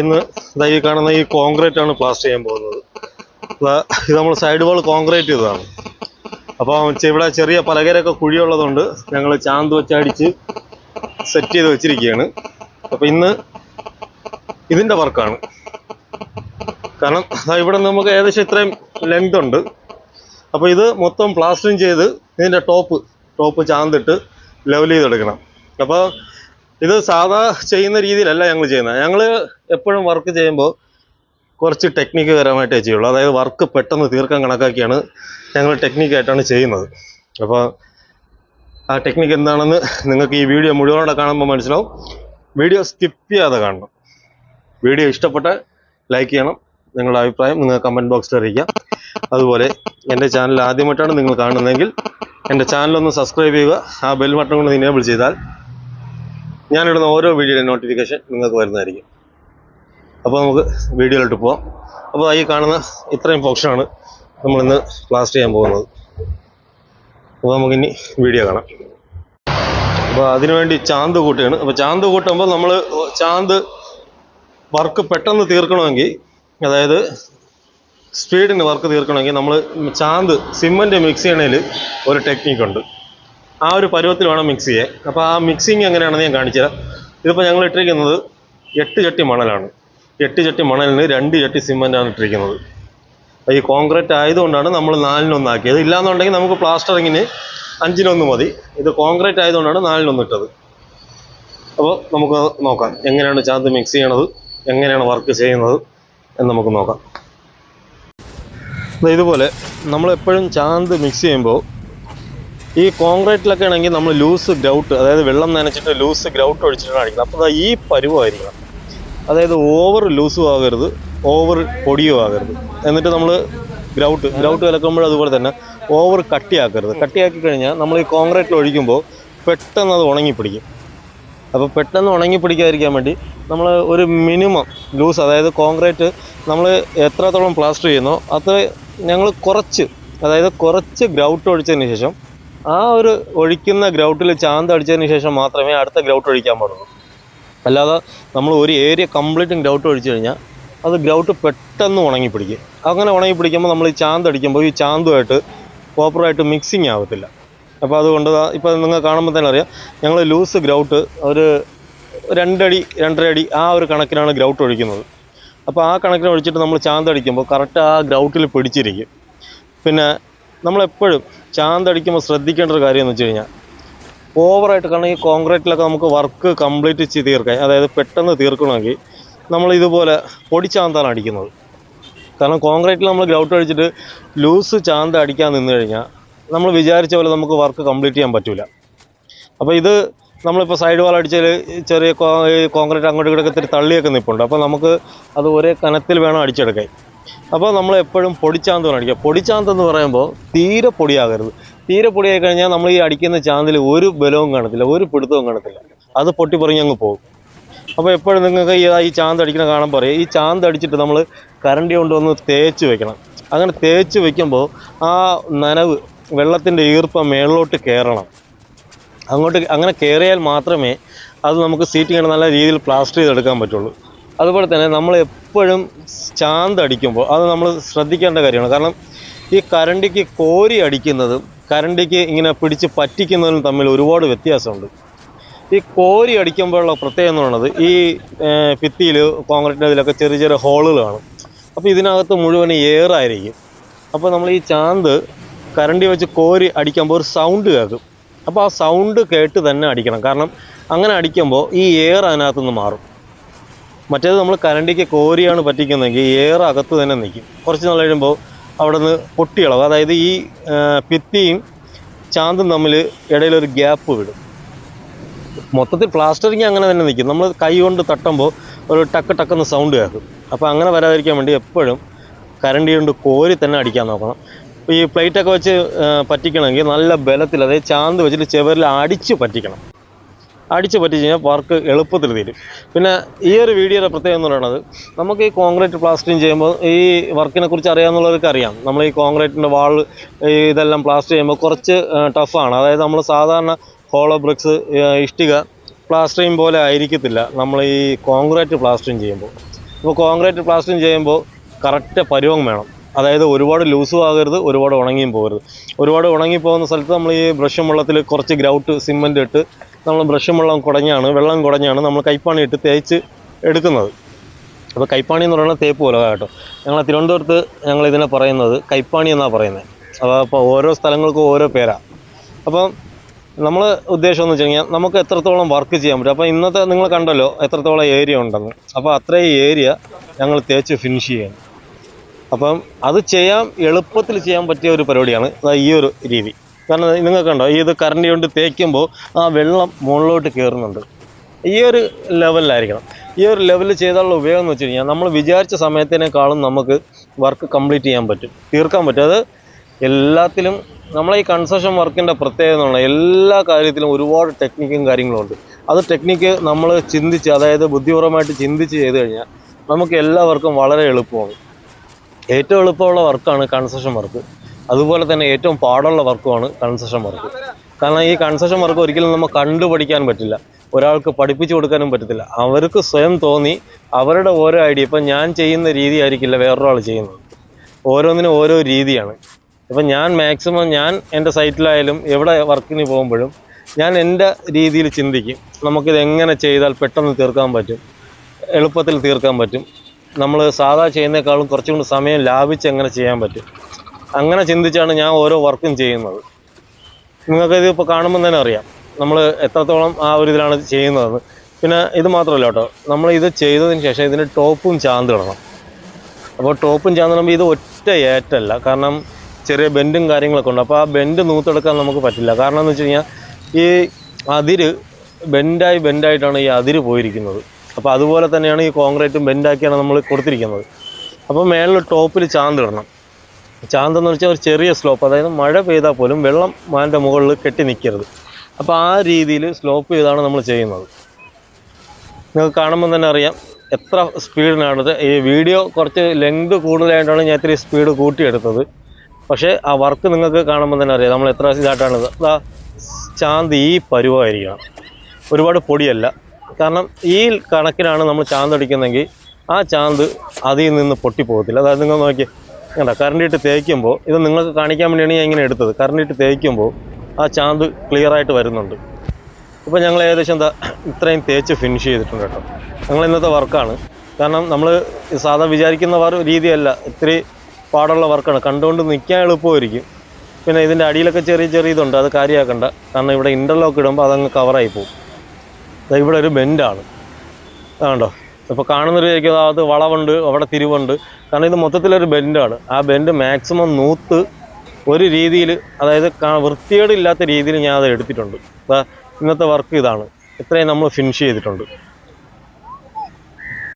ഇന്ന് ഈ കാണുന്ന ഈ കോൺക്രീറ്റ് ആണ് പ്ലാസ്റ്റർ ചെയ്യാൻ പോകുന്നത്. ഇത് നമ്മൾ സൈഡ് വാൾ കോൺക്രീറ്റ് ചെയ്തതാണ് അപ്പോൾ ഇവിടെ ചെറിയ പലകരൊക്കെ കുഴിയുള്ളതുകൊണ്ട് ഞങ്ങൾ ചാന്ത് വെച്ചടിച്ച് സെറ്റ് ചെയ്ത് വെച്ചിരിക്കുകയാണ്. അപ്പോൾ ഇന്ന് ഇതിന്റെ വർക്കാണ് കാരണം ഇവിടെ നമുക്ക് ഏകദേശം ഇത്രയും ലെങ്ത് ഉണ്ട്. അപ്പോൾ ഇത് മൊത്തം പ്ലാസ്റ്ററിങ് ചെയ്ത് ഇതിന്റെ ടോപ്പ് ടോപ്പ് ചാന്തിട്ട് ലെവൽ ചെയ്തെടുക്കണം. അപ്പോൾ ഇത് സാധാ ചെയ്യുന്ന രീതിയിലല്ല ഞങ്ങൾ ചെയ്യുന്നത്. ഞങ്ങൾ എപ്പോഴും വർക്ക് ചെയ്യുമ്പോൾ കുറച്ച് ടെക്നിക്ക് പരമായിട്ടേ ചെയ്യുള്ളൂ അതായത് വർക്ക് പെട്ടെന്ന് തീർക്കാൻ കണക്കാക്കിയാണ് ഞങ്ങൾ ടെക്നിക്കായിട്ടാണ് ചെയ്യുന്നത്. അപ്പോൾ ആ ടെക്നിക്ക് എന്താണെന്ന് നിങ്ങൾക്ക് ഈ വീഡിയോ മുഴുവനോടെ കാണുമ്പോൾ മനസ്സിലാവും. വീഡിയോ സ്കിപ്പ് ചെയ്യാതെ കാണണം. വീഡിയോ ഇഷ്ടപ്പെട്ട ലൈക്ക് ചെയ്യണം. നിങ്ങളുടെ അഭിപ്രായം നിങ്ങൾ കമന്റ് ബോക്സിൽ അറിയിക്കാം. അതുപോലെ എന്റെ ചാനൽ ആദ്യമായിട്ടാണ് നിങ്ങൾ കാണുന്നതെങ്കിൽ എന്റെ ചാനലൊന്ന് സബ്സ്ക്രൈബ് ചെയ്യുക. ആ ബെൽ ബട്ടൺ കൊണ്ട് ഇനേബിൾ ചെയ്താൽ ഞാനിടുന്ന ഓരോ വീഡിയോയുടെ നോട്ടിഫിക്കേഷൻ നിങ്ങൾക്ക് വരുന്നതായിരിക്കും. അപ്പോൾ നമുക്ക് വീഡിയോയിലോട്ട് പോവാം. അപ്പോൾ ഈ കാണുന്ന ഇത്രയും പോർഷനാണ് നമ്മളിന്ന് ബ്ലാസ്റ്റ് ചെയ്യാൻ പോകുന്നത്. അപ്പോൾ നമുക്കിനി വീഡിയോ കാണാം. അപ്പോൾ അതിനുവേണ്ടി ചാന്ത് കൂട്ടുകയാണ്. അപ്പോൾ ചാന്ത് കൂട്ടുമ്പോൾ നമ്മൾ ചാന്ത് വർക്ക് പെട്ടെന്ന് തീർക്കണമെങ്കിൽ അതായത് സ്പീഡിന് വർക്ക് തീർക്കണമെങ്കിൽ നമ്മൾ ചാന്ത് സിമന്റ് മിക്സ് ചെയ്യണതിൽ ഒരു ടെക്നിക്കുണ്ട് ആ ഒരു പരുവത്തിൽ വേണം മിക്സ് ചെയ്യാൻ. അപ്പോൾ ആ മിക്സിങ് എങ്ങനെയാണെന്ന് ഞാൻ കാണിച്ചു തരാം. ഇതിപ്പോൾ ഞങ്ങൾ ഇട്ടിരിക്കുന്നത് എട്ട് ചട്ടി മണലാണ്. എട്ട് ചട്ടി മണലിന് രണ്ട് ചട്ടി സിമന്റാണ് ഇട്ടിരിക്കുന്നത്. ഈ കോൺക്രീറ്റ് ആയതുകൊണ്ടാണ് നമ്മൾ നാലിനൊന്നാക്കിയത് ഇല്ലാന്നുണ്ടെങ്കിൽ നമുക്ക് പ്ലാസ്റ്ററിങ്ങിന് അഞ്ചിനൊന്ന് മതി. ഇത് കോൺക്രീറ്റ് ആയതുകൊണ്ടാണ് നാലിനൊന്ന് ഇട്ടത്. അപ്പോൾ നമുക്ക് നോക്കാം. എങ്ങനെയാണ് ചാന്ത് മിക്സ് ചെയ്യണത്? എങ്ങനെയാണ് വർക്ക് ചെയ്യുന്നത്? എന്ന് നമുക്ക് നോക്കാം. ഇതുപോലെ നമ്മളെപ്പോഴും ചാന്ത് മിക്സ് ചെയ്യുമ്പോൾ ഈ കോൺക്രീറ്റിലൊക്കെ ആണെങ്കിൽ നമ്മൾ ലൂസ് ഗ്രൗട്ട് അതായത് വെള്ളം നനച്ചിട്ട് ലൂസ് ഗ്രൗട്ട് ഒഴിച്ചിട്ടാണ് അടിക്കുന്നത്. അപ്പോൾ ഈ പരുവമായിരിക്കണം അതായത് ഓവർ ലൂസും ആകരുത് ഓവർ പൊടിയും ആകരുത്. എന്നിട്ട് നമ്മൾ ഗ്രൗട്ട് ഗ്രൗട്ട് കലക്കുമ്പോൾ അതുപോലെ തന്നെ ഓവർ കട്ടിയാക്കരുത്. കട്ടിയാക്കി കഴിഞ്ഞാൽ നമ്മൾ ഈ കോൺക്രീറ്റിൽ ഒഴിക്കുമ്പോൾ പെട്ടെന്ന് അത് ഉണങ്ങിപ്പിടിക്കും. അപ്പോൾ പെട്ടെന്ന് ഉണങ്ങി പിടിക്കാതിരിക്കാൻ വേണ്ടി നമ്മൾ ഒരു മിനിമം ലൂസ് അതായത് കോൺക്രീറ്റ് നമ്മൾ എത്രത്തോളം പ്ലാസ്റ്റർ ചെയ്യുന്നോ അത് ഞങ്ങൾ കുറച്ച് അതായത് കുറച്ച് ഗ്രൗട്ട് ഒഴിച്ചതിന് ശേഷം ആ ഒരു ഒഴിക്കുന്ന ഗ്രൗട്ടിൽ ചാന്ത് അടിച്ചതിന് ശേഷം മാത്രമേ അടുത്ത ഗ്രൗട്ട് ഒഴിക്കാൻ പാടുള്ളൂ. അല്ലാതെ നമ്മൾ ഒരു ഏരിയ കംപ്ലീറ്റും ഗ്രൗട്ട് ഒഴിച്ചു കഴിഞ്ഞാൽ അത് ഗ്രൗട്ട് പെട്ടെന്ന് ഉണങ്ങി പിടിക്കും. അങ്ങനെ ഉണങ്ങി പിടിക്കുമ്പോൾ നമ്മൾ ഈ ചാന്ത് അടിക്കുമ്പോൾ ഈ ചാന്തുമായിട്ട് പ്രോപ്പറായിട്ട് മിക്സിങ് ആവത്തില്ല. അപ്പോൾ അതുകൊണ്ട് ഇപ്പോൾ നിങ്ങൾ കാണുമ്പോൾ തന്നെ അറിയാം ഞങ്ങൾ ലൂസ് ഗ്രൗട്ട് ഒരു രണ്ടടി രണ്ടര അടി ആ ഒരു കണക്കിനാണ് ഗ്രൗട്ട് ഒഴിക്കുന്നത്. അപ്പോൾ ആ കണക്കിന് ഒഴിച്ചിട്ട് നമ്മൾ ചാന്ത് അടിക്കുമ്പോൾ കറക്റ്റ് ആ ഗ്രൗട്ടിൽ പിടിച്ചിരിക്കും. പിന്നെ നമ്മളെപ്പോഴും ചാന്ത് അടിക്കുമ്പോൾ ശ്രദ്ധിക്കേണ്ട ഒരു കാര്യം എന്ന് വെച്ച് കഴിഞ്ഞാൽ ഓവറായിട്ട് കാരണം ഈ കോൺക്രീറ്റിലൊക്കെ നമുക്ക് വർക്ക് കംപ്ലീറ്റ് ചെയ്ത് തീർക്കാൻ അതായത് പെട്ടെന്ന് തീർക്കണമെങ്കിൽ നമ്മൾ ഇതുപോലെ പൊടി ചാന്താണ് അടിക്കുന്നത്. കാരണം കോൺക്രീറ്റിൽ നമ്മൾ ഗ്രൗട്ട് അടിച്ചിട്ട് ലൂസ് ചാന്ത് അടിക്കാൻ നിന്ന് കഴിഞ്ഞാൽ നമ്മൾ വിചാരിച്ച പോലെ നമുക്ക് വർക്ക് കംപ്ലീറ്റ് ചെയ്യാൻ പറ്റില്ല അപ്പോൾ ഇത് നമ്മളിപ്പോൾ സൈഡ് വാൾ അടിച്ചാൽ ചെറിയ കോൺക്രീറ്റ് അങ്ങോട്ട് ഇങ്ങോട്ടൊക്കെ ഇത്തിരി തള്ളിയൊക്കെ നിൽപ്പുണ്ട് അപ്പോൾ നമുക്ക് അത് ഒരേ കനത്തിൽ വേണം അടിച്ചെടുക്കാൻ. അപ്പോൾ നമ്മൾ എപ്പോഴും പൊടിച്ചാന്ത് പറഞ്ഞു അടിക്കുക. പൊടിച്ചാന്ത് എന്ന് പറയുമ്പോൾ തീരെ പൊടിയാകരുത്. തീരെ പൊടിയായി കഴിഞ്ഞാൽ നമ്മൾ ഈ അടിക്കുന്ന ചാന്തിൽ ഒരു ബലവും കാണത്തില്ല ഒരു പിടുത്തവും കാണത്തില്ല. അത് പൊട്ടി പൊറിഞ്ഞ് അങ്ങ് പോകും. അപ്പോൾ എപ്പോഴും നിങ്ങൾക്ക് ഈ ഈ ചാന്ത് അടിക്കുന്ന കാണാൻ പറയും. ഈ ചാന്ത് അടിച്ചിട്ട് നമ്മൾ കരണ്ടി കൊണ്ടുവന്ന് തേച്ച് വെക്കണം. അങ്ങനെ തേച്ച് വെക്കുമ്പോൾ ആ നനവ് വെള്ളത്തിന്റെ ഈർപ്പം മേളിലോട്ട് കയറണം. അങ്ങോട്ട് അങ്ങനെ കയറിയാൽ മാത്രമേ അത് നമുക്ക് സീറ്റിംഗ് നല്ല രീതിയിൽ പ്ലാസ്റ്റർ ചെയ്തെടുക്കാൻ പറ്റുള്ളൂ. അതുപോലെ തന്നെ നമ്മൾ എപ്പോഴും ചാന്ത് അടിക്കുമ്പോൾ അത് നമ്മൾ ശ്രദ്ധിക്കേണ്ട കാര്യമാണ്. കാരണം ഈ കരണ്ടിക്ക് കോരി അടിക്കുന്നതും കരണ്ടിക്ക് ഇങ്ങനെ പിടിച്ച് പറ്റിക്കുന്നതിനും തമ്മിൽ ഒരുപാട് വ്യത്യാസമുണ്ട്. ഈ കോരി അടിക്കുമ്പോഴുള്ള പ്രത്യേകത എന്ന് പറയുന്നത് ഈ ഭിത്തിയിൽ കോൺക്രീറ്റിന്റെ ഇതിലൊക്കെ ചെറിയ ചെറിയ ഹോളുകൾ കാണും. അപ്പോൾ ഇതിനകത്ത് മുഴുവൻ എയറായിരിക്കും അപ്പോൾ നമ്മൾ ഈ ചാന്ത് കരണ്ടി വെച്ച് കോരി അടിക്കുമ്പോൾ ഒരു സൗണ്ട് കേൾക്കും. അപ്പോൾ ആ സൗണ്ട് കേട്ട് തന്നെ അടിക്കണം. കാരണം അങ്ങനെ അടിക്കുമ്പോൾ ഈ എയർ അതിനകത്തുനിന്ന് മാറും. മറ്റേത് നമ്മൾ കരണ്ടിക്ക് കോരിയാണ് പറ്റിക്കുന്നതെങ്കിൽ ഏറെ അകത്ത് തന്നെ നിൽക്കും. കുറച്ച് നാൾ കഴിയുമ്പോൾ അവിടെ നിന്ന് പൊട്ടിയളവ് അതായത് ഈ ഭിത്തിയും ചാന്തും തമ്മിൽ ഇടയിലൊരു ഗ്യാപ്പ് വിടും. മൊത്തത്തിൽ പ്ലാസ്റ്ററിങ് അങ്ങനെ തന്നെ നിൽക്കും. നമ്മൾ കൈ കൊണ്ട് തട്ടുമ്പോൾ ഒരു ടക്ക് ടക്കെന്ന് സൗണ്ട് കേൾക്കും. അപ്പോൾ അങ്ങനെ വരാതിരിക്കാൻ വേണ്ടി എപ്പോഴും കരണ്ടി കൊണ്ട് കോരി തന്നെ അടിക്കാൻ നോക്കണം. ഈ പ്ലേറ്റൊക്കെ വെച്ച് പറ്റിക്കണമെങ്കിൽ നല്ല ബലത്തിൽ അതായത് ചാന്ത് വെച്ചിട്ട് ചെവരിൽ അടിച്ച് പറ്റിക്കണം. അടിച്ച് പറ്റിച്ച് കഴിഞ്ഞാൽ വർക്ക് എളുപ്പത്തിൽ തീരും. പിന്നെ ഈ ഒരു വീഡിയോയുടെ പ്രത്യേകത എന്ന് പറയുന്നത് നമുക്ക് ഈ കോൺക്രീറ്റ് പ്ലാസ്റ്ററിങ് ചെയ്യുമ്പോൾ ഈ വർക്കിനെ കുറിച്ച് അറിയാമെന്നുള്ളവർക്ക് അറിയാം. നമ്മൾ ഈ കോൺക്രീറ്റിന്റെ വാൾ ഇതെല്ലാം പ്ലാസ്റ്റർ ചെയ്യുമ്പോൾ കുറച്ച് ടഫാണ് അതായത് നമ്മൾ സാധാരണ ഹോളോ ബ്രിക്സ് ഇഷ്ടിക പ്ലാസ്റ്ററിങ് പോലെ ആയിരിക്കത്തില്ല നമ്മൾ ഈ കോൺക്രീറ്റ് പ്ലാസ്റ്ററിങ് ചെയ്യുമ്പോൾ. ഇപ്പോൾ കോൺക്രീറ്റ് പ്ലാസ്റ്ററിങ് ചെയ്യുമ്പോൾ കറക്റ്റ് പരുവം വേണം. അതായത് ഒരുപാട് ലൂസും ആകരുത് ഒരുപാട് ഉണങ്ങിയും പോകരുത്. ഒരുപാട് ഉണങ്ങി പോകുന്ന സ്ഥലത്ത് നമ്മൾ ഈ ബ്രഷും വെള്ളത്തിൽ കുറച്ച് ഗ്രൗട്ട് സിമെന്റ് ഇട്ട് നമ്മൾ ബ്രഷും വെള്ളം കുടഞ്ഞാണ് വെള്ളം കുടഞ്ഞാണ് നമ്മൾ കൈപ്പാണി ഇട്ട് തേച്ച് എടുക്കുന്നത്. അപ്പോൾ കൈപ്പാണി എന്ന് പറയുന്നത് തേപ്പ് പോലെ കേട്ടോ. ഞങ്ങൾ തിരുവനന്തപുരത്ത് ഞങ്ങൾ ഇതിനെ പറയുന്നത് കൈപ്പാണി എന്നാണ് പറയുന്നത്. അപ്പോൾ അപ്പോൾ ഓരോ സ്ഥലങ്ങൾക്കും ഓരോ പേരാണ് അപ്പം നമ്മൾ ഉദ്ദേശം എന്ന് വെച്ച് കഴിഞ്ഞാൽ നമുക്ക് എത്രത്തോളം വർക്ക് ചെയ്യാൻ പറ്റും? അപ്പോൾ ഇന്നത്തെ നിങ്ങൾ കണ്ടല്ലോ എത്രത്തോളം ഏരിയ ഉണ്ടെന്ന്. അപ്പോൾ അത്രയും ഏരിയ ഞങ്ങൾ തേച്ച് ഫിനിഷ് ചെയ്യണം. അപ്പം അത് ചെയ്യാൻ എളുപ്പത്തിൽ ചെയ്യാൻ പറ്റിയ ഒരു പരിപാടിയാണ് ഈ ഒരു രീതി. കാരണം നിങ്ങൾക്ക് കണ്ടോ ഇത് കറണ്ട് കൊണ്ട് തേക്കുമ്പോൾ ആ വെള്ളം മുകളിലോട്ട് കയറുന്നുണ്ട് ഈ ഒരു ലെവലിലായിരിക്കണം ഈ ഒരു ലെവലിൽ ചെയ്താലുള്ള ഉപയോഗം എന്ന് വെച്ച് കഴിഞ്ഞാൽ നമ്മൾ വിചാരിച്ച സമയത്തിനേക്കാളും നമുക്ക് വർക്ക് കംപ്ലീറ്റ് ചെയ്യാൻ പറ്റും തീർക്കാൻ പറ്റും. അത് എല്ലാത്തിലും നമ്മളെ ഈ കൺസ്ട്രക്ഷൻ വർക്കിന്റെ പ്രത്യേകത എന്നുള്ള എല്ലാ കാര്യത്തിലും ഒരുപാട് ടെക്നിക്കും കാര്യങ്ങളും ഉണ്ട്. അത് ടെക്നിക്ക് നമ്മൾ ചിന്തിച്ച് അതായത് ബുദ്ധിപരമായിട്ട് ചിന്തിച്ച് ചെയ്ത് കഴിഞ്ഞാൽ നമുക്ക് എല്ലാവർക്കും വളരെ എളുപ്പമാണ്. ഏറ്റവും എളുപ്പമുള്ള വർക്കാണ് കൺസ്ട്രക്ഷൻ വർക്ക്. അതുപോലെ തന്നെ ഏറ്റവും പാടുള്ള വർക്കുമാണ് കൺസ്ട്രക്ഷൻ വർക്ക്. കാരണം ഈ കൺസ്ട്രക്ഷൻ വർക്ക് ഒരിക്കലും നമ്മൾ കണ്ടുപഠിക്കാൻ പറ്റില്ല. ഒരാൾക്ക് പഠിപ്പിച്ചു കൊടുക്കാനും പറ്റത്തില്ല. അവർക്ക് സ്വയം തോന്നി അവരുടെ ഓരോ ഐഡിയ. ഇപ്പം ഞാൻ ചെയ്യുന്ന രീതി ആയിരിക്കില്ല വേറൊരാൾ ചെയ്യുന്നത്. ഓരോന്നിനും ഓരോ രീതിയാണ്. ഇപ്പം ഞാൻ മാക്സിമം ഞാൻ എന്റെ സൈറ്റിലായാലും എവിടെ വർക്കിന് പോകുമ്പോഴും ഞാൻ എന്റെ രീതിയിൽ ചിന്തിക്കും. നമുക്കിത് എങ്ങനെ ചെയ്താൽ പെട്ടെന്ന് തീർക്കാൻ പറ്റും? എളുപ്പത്തിൽ തീർക്കാൻ പറ്റും? നമ്മൾ സാധാ ചെയ്യുന്നേക്കാളും കുറച്ചും കൂടി സമയം ലാഭിച്ച് എങ്ങനെ ചെയ്യാൻ പറ്റും? അങ്ങനെ ചിന്തിച്ചാണ് ഞാൻ ഓരോ വർക്കും ചെയ്യുന്നത്. നിങ്ങൾക്ക് ഇത് ഇപ്പോൾ കാണുമ്പോൾ തന്നെ അറിയാം. നമ്മൾ എത്രത്തോളം ആ ഒരു ഇതിലാണ് ചെയ്യുന്നതെന്ന് പിന്നെ ഇത് മാത്രമല്ല കേട്ടോ നമ്മൾ ഇത് ചെയ്തതിന് ശേഷം ഇതിന് ടോപ്പും ചാന്തിടണം. അപ്പോൾ ടോപ്പും ചാന്തിടുമ്പോൾ ഇത് ഒറ്റ ഏറ്റല്ല. കാരണം ചെറിയ ബെൻഡും കാര്യങ്ങളൊക്കെ ഉണ്ട്. അപ്പോൾ ആ ബെൻഡ് നൂത്തെടുക്കാൻ നമുക്ക് പറ്റില്ല. കാരണം എന്ന് വെച്ച് കഴിഞ്ഞാൽ ഈ അതിര് ബെൻഡായി ബെൻഡായിട്ടാണ് ഈ അതിര് പോയിരിക്കുന്നത്. അപ്പോൾ അതുപോലെ തന്നെയാണ് ഈ കോൺക്രീറ്റും ബെൻഡാക്കിയാണ് നമ്മൾ കൊടുത്തിരിക്കുന്നത്. അപ്പോൾ മേളിൽ ടോപ്പിൽ ചാന്ത് ഇടണം ചാന്ത് എന്ന് വെച്ചാൽ ഒരു ചെറിയ സ്ലോപ്പ് അതായത് മഴ പെയ്താൽ പോലും വെള്ളം മാന്റെ മുകളിൽ കെട്ടി നിൽക്കരുത് അപ്പോൾ ആ രീതിയിൽ സ്ലോപ്പ് ചെയ്താണ് നമ്മൾ ചെയ്യുന്നത്. നിങ്ങൾക്ക് കാണുമ്പോൾ തന്നെ അറിയാം എത്ര സ്പീഡിനാണത്. ഈ വീഡിയോ കുറച്ച് ലെങ്ത് കൂടുതലായിട്ടാണ് ഞാൻ ഇത്തിരി സ്പീഡ് കൂട്ടിയെടുത്തത്. പക്ഷേ ആ വർക്ക് നിങ്ങൾക്ക് കാണുമ്പോൾ തന്നെ അറിയാം നമ്മൾ എത്ര ഇതായിട്ടാണിത്. അതാ ചാന്ത് ഈ പരുവമായിരിക്കണം. ഒരുപാട് പൊടിയല്ല. കാരണം ഈ കണക്കിലാണ് നമ്മൾ ചാന്ത് അടിക്കുന്നതെങ്കിൽ ആ ചാന്ത് അതിൽ നിന്ന് പൊട്ടിപ്പോകത്തില്ല. അതായത് നിങ്ങൾ നോക്കി കണ്ട കറണ്ടിട്ട് തേക്കുമ്പോൾ ഇത് നിങ്ങൾക്ക് കാണിക്കാൻ വേണ്ടിയാണ് ഞാൻ ഇങ്ങനെ എടുത്തത്. കറണ്ടിട്ട് തേക്കുമ്പോൾ ആ ചാന്ത് ക്ലിയർ ആയിട്ട് വരുന്നുണ്ട്. ഇപ്പോൾ ഞങ്ങൾ ഏകദേശം എന്താ ഇത്രയും തേച്ച് ഫിനിഷ് ചെയ്തിട്ടുണ്ട് കേട്ടോ. ഞങ്ങൾ ഇന്നത്തെ വർക്കാണ് കാരണം നമ്മൾ സാധാ വിചാരിക്കുന്ന രീതിയല്ല. ഇത്തിരി പാടുള്ള വർക്കാണ് കണ്ടുകൊണ്ട് നിൽക്കാൻ എളുപ്പമായിരിക്കും. പിന്നെ ഇതിന്റെ അടിയിലൊക്കെ ചെറിയ ചെറിയ ഇതുണ്ട്. അത് കാര്യമാക്കണ്ട. കാരണം ഇവിടെ ഇന്റർലോക്ക് ഇടുമ്പോൾ അതങ്ങ് കവറായി പോകും. ഇവിടെ ഒരു ബെൻഡാണ്. അതുകൊണ്ടോ ഇപ്പോൾ കാണുന്നൊരു വിചാരിക്കും അത് വളവുണ്ട് അവിടെ തിരിവുണ്ട്. കാരണം ഇത് മൊത്തത്തിലൊരു ബെൻഡാണ്. ആ ബെൻഡ് മാക്സിമം നൂത്ത് ഒരു രീതിയിൽ അതായത് വൃത്തിയേടില്ലാത്ത രീതിയിൽ ഞാൻ അത് എടുത്തിട്ടുണ്ട് ഇന്നത്തെ വർക്ക് ഇതാണ്. ഇത്രയും നമ്മൾ ഫിനിഷ് ചെയ്തിട്ടുണ്ട്.